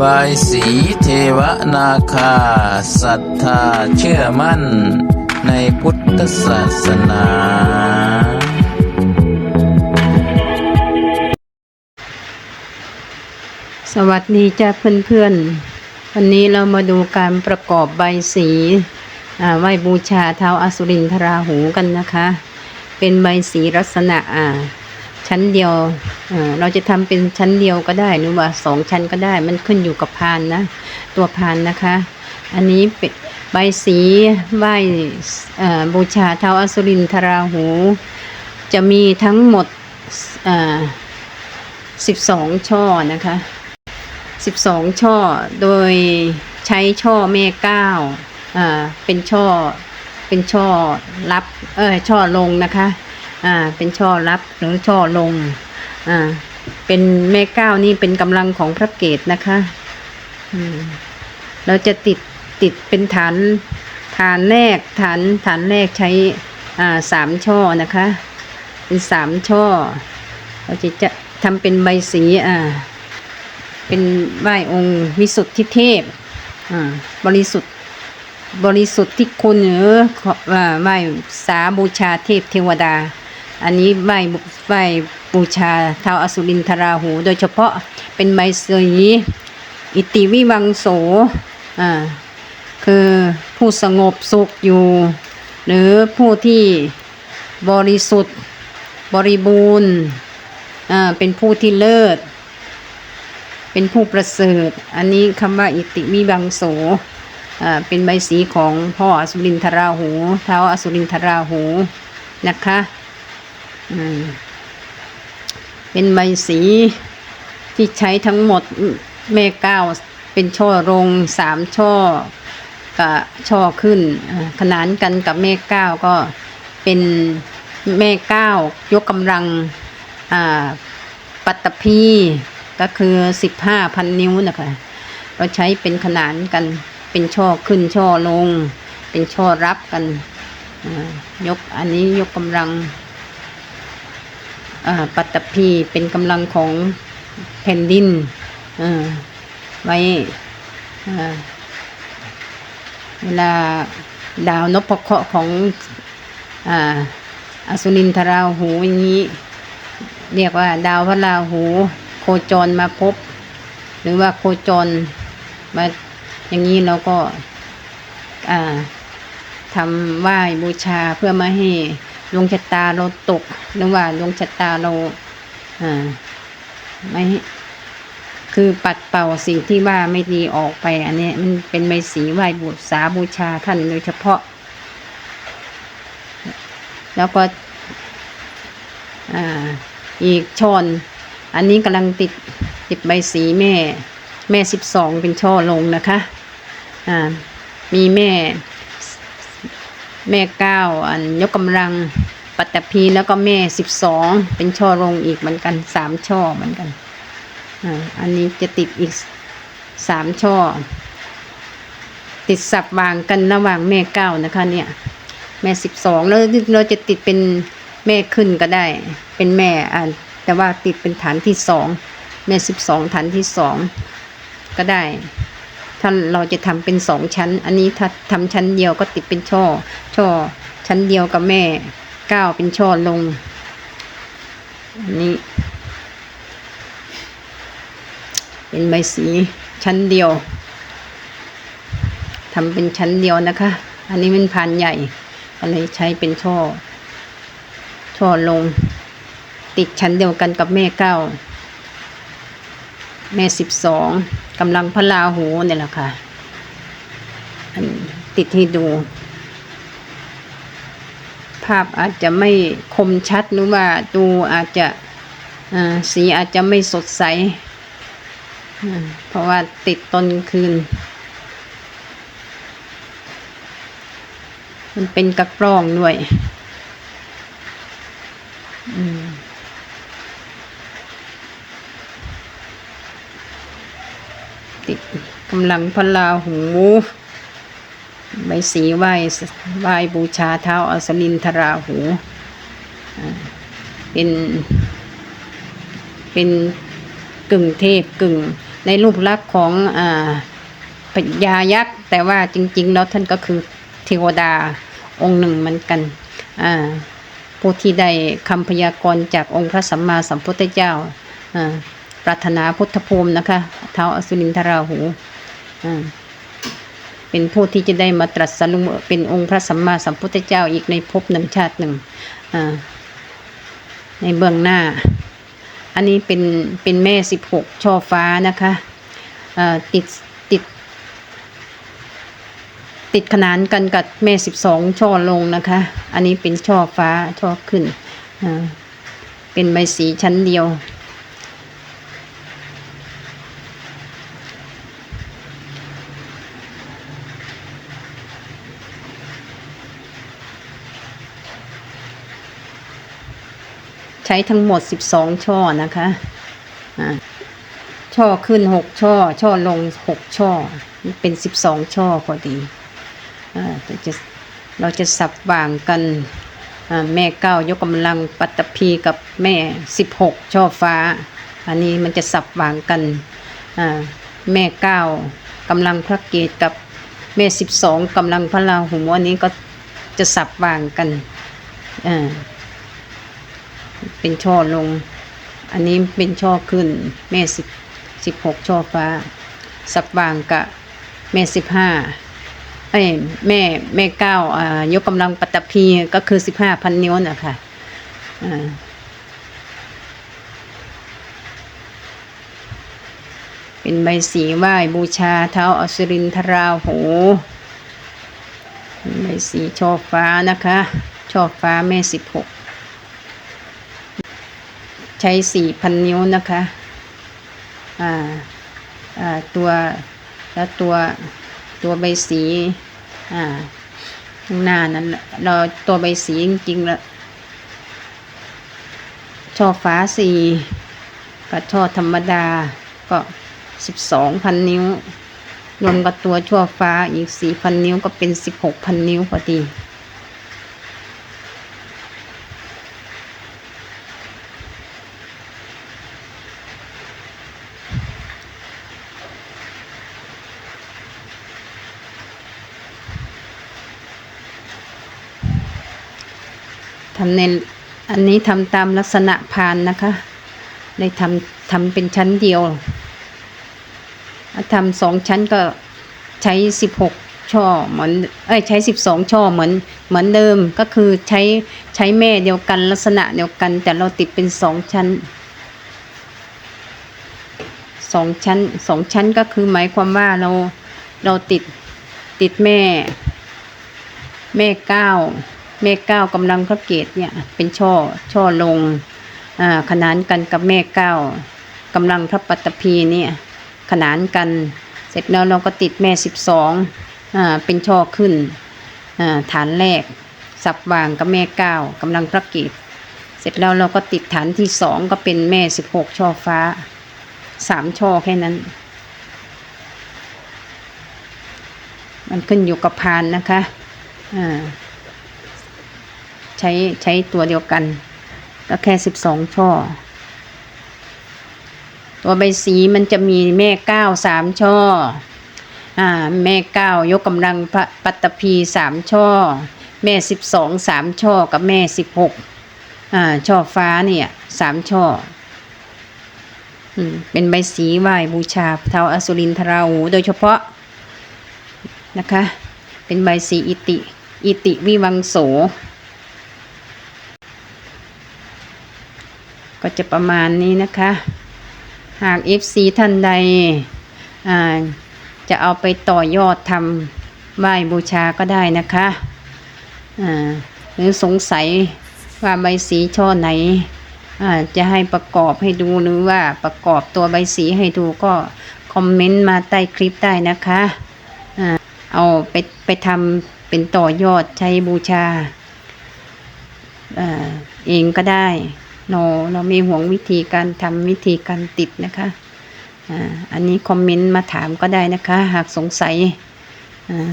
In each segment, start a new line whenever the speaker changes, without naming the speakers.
บายสีเทวนาคาศรัทธาเชื่อมั่น ในพุทธศาสนา
สวัสดีจ้าเพื่อนๆ วันนี้เรามาดูการประกอบใบสีไหวบูชาเท้าอสุรินทราหูกันนะคะ เป็นใบสีลักษณะอ่า ชั้นเดียวเราจะทำเป็นชั้นเดียวก็ได้หรือว่าสองชั้นก็ได้ มันขึ้นอยู่กับพานนะ ตัวพานนะคะ อันนี้เป็นใบสีไหวบูชาเท้าอสุรินทราหู จะมีทั้งหมดสิบสองช่อนะคะสิบสองช่อ โดยใช้ช่อแม่เก้าอ่าเป็นช่อ เป็นช่อรับ เออช่อลงนะคะ อ่า เป็นช่อรับหรือช่อลง อ่า เป็นแม่ก้าวนี่เป็นกำลังของพระเกตนะคะอืมเราจะติดติดเป็นฐานฐานแรกฐานฐานแรกใช้อ่าสามช่อนะคะ เป็นสามช่อ เราจะจะทำเป็นใบสีอ่า เป็นไหว้องค์วิสุทธิเทพอ่าบริสุทธิ์บริสุทธิ์ที่คุณหรือออ่าไหว้สาบูชาเทพเทวดา อันนี้ไหว้บูไหว้บูชาเท้าอสุรินทราหู โดยเฉพาะเป็นใบสีอิติวิวังโสอ่าคือผู้สงบสุขอยู่ หรือผู้ที่บริสุทธิ์บริบูรณ์อ่าเป็นผู้ที่เลิศ เป็นผู้ประเสริฐ อันนี้คำว่าอิติวิบังโสอ่าเป็นใบสีของพ่ออสุรินทราหู เท้าอสุรินทราหูนะคะ เป็นใบสีที่ใช้ทั้งหมดแม่เก้าเป็นช่อรงสามช่อกับช่อขึ้น ขนานกันกับแม่เก้าก็เป็นแม่เก้ายกกำลังปัตตภีก็คือสิบห้าพันนิ้วนะคะ เราใช้เป็นขนานกันเป็นช่อขึ้นช่อลง เป็นช่อรับกันยกอันนี้ยกกำลัง ปัตตภีเป็นกำลังของแผ่นดินไว้เวลาดาวนพเคราะห์ของออสุรินทราหูอย่างนี้ เรียกว่า ดาวพระราหูโคจรมาพบ หรือว่าโคจรมาอย่างนี้เราก็ทำไหว้บูชาเพื่อม่ให้ ดวงชะตาเราตกหรือว่าดวงชะตาเราอ่าไม่คือปัดเป่าสิ่งที่ว่าไม่ดีออกไป อันนี้มันเป็นใบสีไหว้บูชาบูชาท่านโดยเฉพาะ แล้วก็อ่าอีกช่อน อันนี้กำลังติดติดใบสีแม่ แม่สิบสองเป็นช่อลงนะคะอ่ามีแม่ แม่เก้าอันยกกำลัง ปัตตภีแล้วก็แม่สิบสองเป็นช่อลงอีกเหมือนกันสามช่อเหมือนกันอ่าอันนี้จะติดอีกสามช่อ ติดสับวางกันระหว่างแม่เก้านะคะเนี่ย แม่สิบสองแล้วเราจะติดเป็นแม่ขึ้นก็ได้ เป็นแม่อ่าแต่ว่าติดเป็นฐานที่สองแม่สิบสองฐานที่สองก็ได้ถ้าเราจะทำเป็นสองชั้น อันนี้ถ้าทำชั้นเดียวก็ติดเป็นช่อ ช่อ ชั้นเดียวกับแม่ เก้าเป็นช่อลง อันนี้ เป็นใบสีชั้นเดียวทำเป็นชั้นเดียวนะคะ อันนี้มันพันใหญ่ก็เลยใช้เป็นช่อ ช่อลง ติดชั้นเดียวกันกับแม่เก้า แม่สิบสองกำลังพระราหูเนี่ยแหละค่ะ ติดให้ดู ภาพอาจจะไม่คมชัดหรือว่าดูอาจจะสีอาจจะไม่สดใส เพราะว่าติดตอนคืน มันเป็นกระกล้องด้วยติดกำลังพระราหู ใบสีไหว้ไหว้บูชาเท้าอสลินทราหู เป็น เป็นกึ่งเทพกึ่งในรูปลักษณ์ของอพญายักษ์ แต่ว่าจริง ๆ แล้วท่านก็คือเทวดาองค์หนึ่งเหมือนกันผู้ที่ได้คำพยากรณ์จากองค์พระสัมมาสัมพุทธเจ้าปรารถนาพุทธภูมินะคะ เท้าอสุรินทราหูอ่า เป็นผู้ที่จะได้มาตรัสรู้เป็นองค์พระสัมมาสัมพุทธเจ้าอีกในภพหนึ่งชาติหนึ่งในเบื้องหน้า อันนี้เป็นเป็นแม่สิบหกช่อฟ้านะคะอ่าติดติด ติดขนานกันกับแม่สิบสองช่อลงนะคะ อันนี้เป็นช่อฟ้าช่อขึ้นอ่าเป็นใบสีชั้นเดียว ช้ทั้งหมด 12 ช่อนะคะอ่าช่อขึ้น 6 ช่อ ช่อลง 6 ช่อเป็น 12 ช่อพอดีอ่าเราจะเราจะสับวางกันอ่าแม่เก้ายกกำลังปัตตภีกับแม่ 16 ช่อฟ้า อันนี้มันจะสับวางกันอ่าแม่เก้ากำลังพระเกตกับแม่ 12กำลังพระราหูอันนี้ก็จะสับวางกันอ่า เป็นช่อลง อันนี้เป็นช่อขึ้น แม่สิบสิบหกช่อฟ้า สับวางกะแม่สิบห้าเอ้แม่แม่เก้าอ่ายกกำลังปัตตภีก็คือสิบห้าพันนิ้วนะคะอ่าเป็นใบสีไหว้บูชาเท้าอสุรินทราหูใบสีช่อฟ้านะคะ ช่อฟ้าแม่สิบหก ใช้สี่พันนิ้วนะคะอ่าอ่าตัวแล้วตัวตัวใบสีอ่าข้างหน้านั้นเราตัวใบสีจริงๆแล้วช่อฟ้าสี่กับช่อธรรมดาก็สิบสองพันนิ้วรวมกับตัวช่อฟ้าอีกสี่พันนิ้วก็เป็นสิบหกพันนิ้วพอดี ทำในอันนี้ทำตามลักษณะพานนะคะได้ทำทำเป็นชั้นเดียวทำสองชั้นก็ใช้สิบหกช่อเหมือนเอ้ยใช้สิบสองช่อเหมือนเหมือนเดิมก็คือใช้ใช้แม่เดียวกันลักษณะเดียวกัน แต่เราติดเป็นสองชั้นสองชั้นสองชั้นก็คือหมายความว่าเราเราติดติดแม่ แม่เก้า แม่เก้ากำลังพระเกตเนี่ยเป็นช่อช่อลงอ่าขนานกันกับแม่เก้ากำลังพระปัตตภีเนี่ยขนานกันเสร็จแล้วเราก็ติดแม่สิบสองอ่าเป็นช่อขึ้นอ่าฐานแรก สับวางกับแม่เก้ากำลังพระเกตเสร็จแล้วเราก็ติดฐานที่สองก็เป็นแม่สิบหกช่อฟ้าสามช่อแค่นั้น มันขึ้นอยู่กับพานนะคะอ่า ใช้ใช้ตัวเดียวกันก็แค่สิบสองช่อ ตัวใบสีมันจะมีแม่เก้าสามช่อ อ่า แม่เก้ายกกำลังพระปัตตภีสามช่อ แม่สิบสองสามช่อกับแม่สิบหกอ่า ช่อฟ้าเนี่ยสามช่อเป็นใบสีไหว้บูชาเท้าอสุรินทราหูโดยเฉพาะนะคะ เป็นใบสีอิติ อิติวิวังโส ก็จะประมาณนี้นะคะ หาก FC ท่านใดจะเอาไปต่อยอดทำไหว้บูชาก็ได้นะคะหรือสงสัยว่าใบสีช่อไหนจะให้ประกอบให้ดูหรือว่าประกอบตัวใบสีให้ดูก็คอมเมนต์มาใต้คลิปได้นะคะอ่าเอาไปไปทำเป็นต่อยอดใช้บูชาอ่าเองก็ได้ เราเรามีห่วงวิธีการทำวิธีการติดนะคะอ่าอันนี้คอมเมนต์มาถามก็ได้นะคะ หากสงสัยอ่า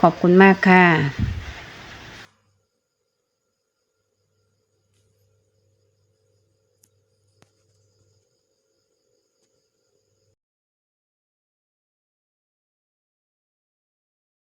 ขอบคุณมากค่ะ